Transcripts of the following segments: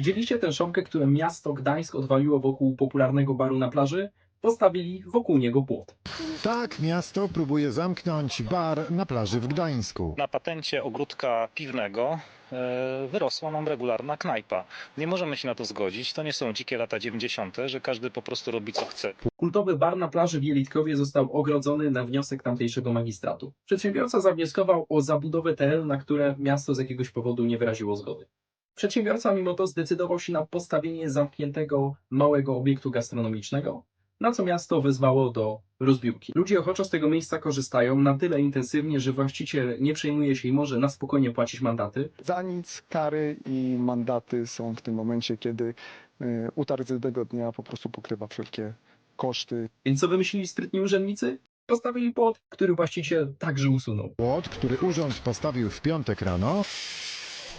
Widzieliście tę szopkę, którą miasto Gdańsk odwaliło wokół popularnego baru na plaży? Postawili wokół niego płot. Tak, miasto próbuje zamknąć bar na plaży w Gdańsku. Na patencie ogródka piwnego e, wyrosła nam regularna knajpa. Nie możemy się na to zgodzić. To nie są dzikie lata 90., że każdy po prostu robi co chce. Kultowy bar na plaży w Jelitkowie został ogrodzony na wniosek tamtejszego magistratu. Przedsiębiorca zawnioskował o zabudowę terenu, na które miasto z jakiegoś powodu nie wyraziło zgody. Przedsiębiorca mimo to zdecydował się na postawienie zamkniętego małego obiektu gastronomicznego, na co miasto wezwało do rozbiórki. Ludzie ochoczo z tego miejsca korzystają na tyle intensywnie, że właściciel nie przejmuje się i może na spokojnie płacić mandaty, Za nic kary i mandaty są w tym momencie, kiedy y, utargowego dnia po prostu pokrywa wszelkie koszty. Więc co wymyślili sprytni urzędnicy? Postawili płot, który właściciel także usunął. Płot, który urząd postawił w piątek rano,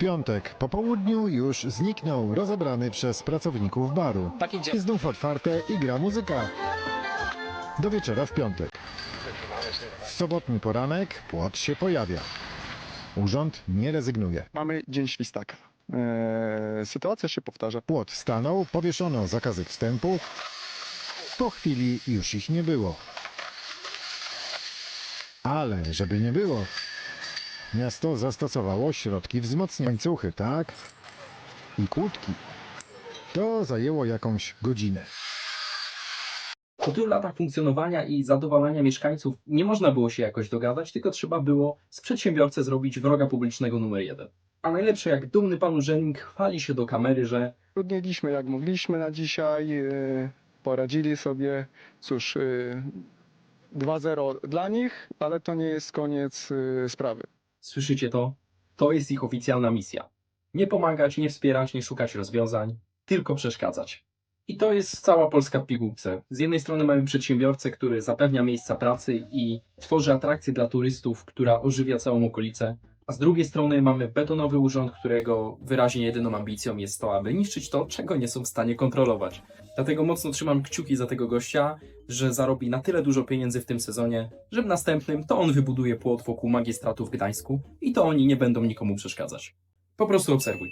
piątek po południu już zniknął, rozebrany przez pracowników baru. Jest znów otwarte i gra muzyka. Do wieczora w piątek. W sobotni poranek płot się pojawia. Urząd nie rezygnuje. Mamy dzień świstaka. E, sytuacja się powtarza. Płot stanął, powieszono zakazy wstępu. Po chwili już ich nie było. Ale żeby nie było, miasto zastosowało środki wzmocnienia. Łańcuchy, tak? I kłódki. To zajęło jakąś godzinę. Po tylu latach funkcjonowania i zadowalania mieszkańców nie można było się jakoś dogadać, tylko trzeba było z przedsiębiorcy zrobić wroga publicznego numer jeden. A najlepsze, jak dumny pan urzędnik chwali się do kamery, że Trudniliśmy jak mogliśmy na dzisiaj. e, poradzili sobie. Cóż, e, 2-0 dla nich, ale to nie jest koniec e, sprawy. Słyszycie to? To jest ich oficjalna misja. Nie pomagać, nie wspierać, nie szukać rozwiązań, tylko przeszkadzać. I to jest cała Polska w pigułce. Z jednej strony mamy przedsiębiorcę, który zapewnia miejsca pracy i tworzy atrakcje dla turystów, która ożywia całą okolicę, a z drugiej strony mamy betonowy urząd, którego wyraźnie jedyną ambicją jest to, aby niszczyć to, czego nie są w stanie kontrolować. Dlatego mocno trzymam kciuki za tego gościa, że zarobi na tyle dużo pieniędzy w tym sezonie, że w następnym to on wybuduje płot wokół magistratu w Gdańsku i to oni nie będą nikomu przeszkadzać. Po prostu obserwuj.